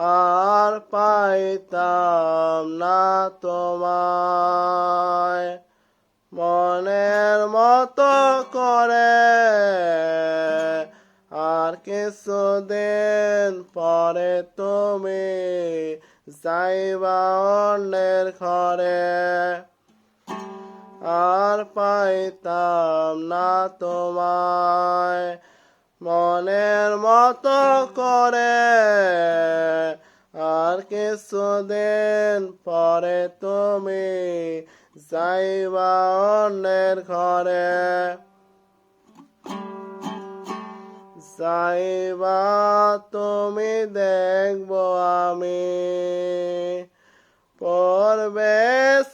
আর পাইতাম না তোমায়। মনের মতো করে আর কিছুদিন পরে তুমি যাইবা অন্যের ঘরে। আর পাইতাম না তোমায়। মনের মতো করে আর কিছু কিছুদিন পরে তুমি যাইবা অন্যের ঘরে। যাইবা, তুমি দেখব আমি। পড়বে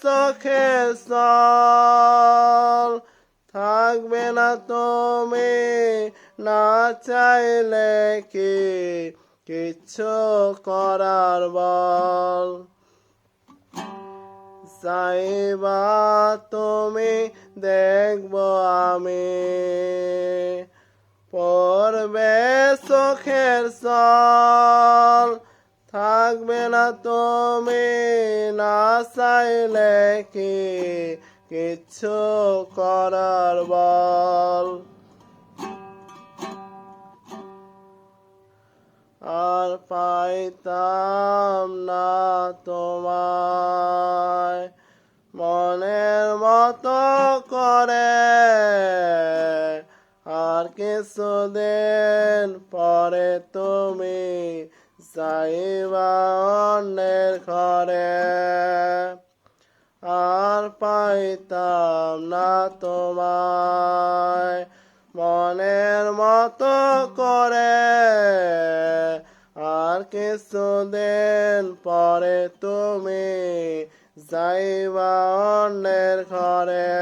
চোখের সল থাকবে না তুমি না চাইলে কি কিচ্ছু করার বল? চাইবা তুমি দেখব আমি। পড়বে চোখের সল থাকবে না তুমি না চাইলে কি কিচ্ছু করার বল? আর পাইতাম না তোমায়। মনের মতো করে আর কিছুদিন পরে তুমি যাইবা অন্যের ঘরে। আর পাইতাম না তোমায়। মনের মতো করে কিছুদিন পরে তুমি যাইবা অন্যের ঘরে।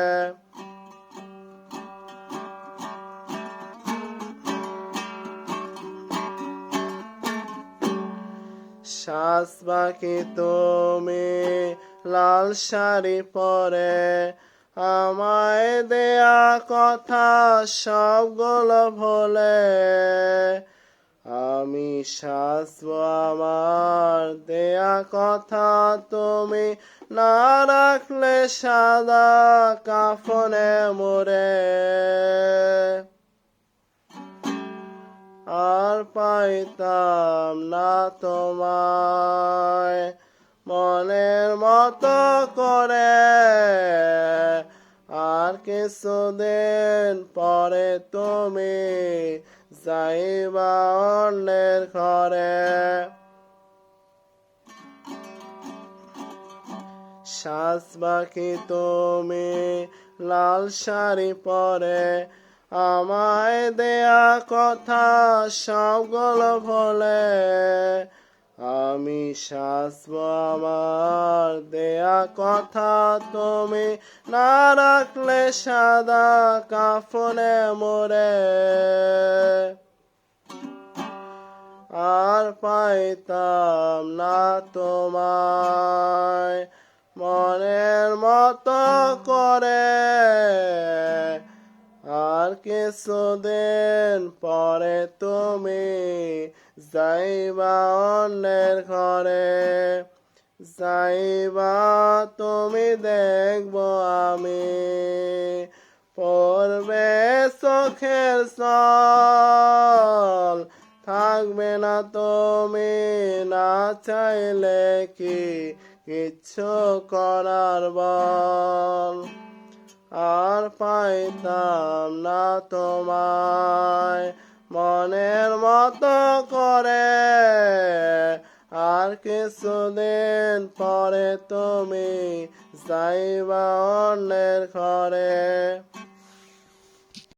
শ্বাস বাকি তুমি লাল শাড়ি পরে। আমায় দেয়া কথা সবগুলো ভোলে। আমি শাসব আমার দেয়া কথা তুমি না রাখলে সাদা কাফনে মোরে। আর পাইতাম না তোমায় মনের মতো করে। আর কিছুদিন পরে তুমি যাইবা অন্যের ঘরে। শ্বাস বাকি তুমি? লাল শাড়ি পরে আমায় দেয়া কথা সবগুলো বলে। আমি শাসব আমার দেয়া কথা তুমি না রাখলে সাদা কাফনে মোরে। পাইতাম না তোমায়। মনের মতো করে আর কিছুদিন পরে তুমি যাইবা অন্যের ঘরে। যাইবা, তুমি দেখব আমি পড়বে চোখের সল থাকবে না তুমি না চাইলে কি কিচ্ছু করার বল। আর পাইতাম না তোমায় মনের মতো করে। আর কিছুদিন পরে তুমি যাইবা অন্যের ঘরে।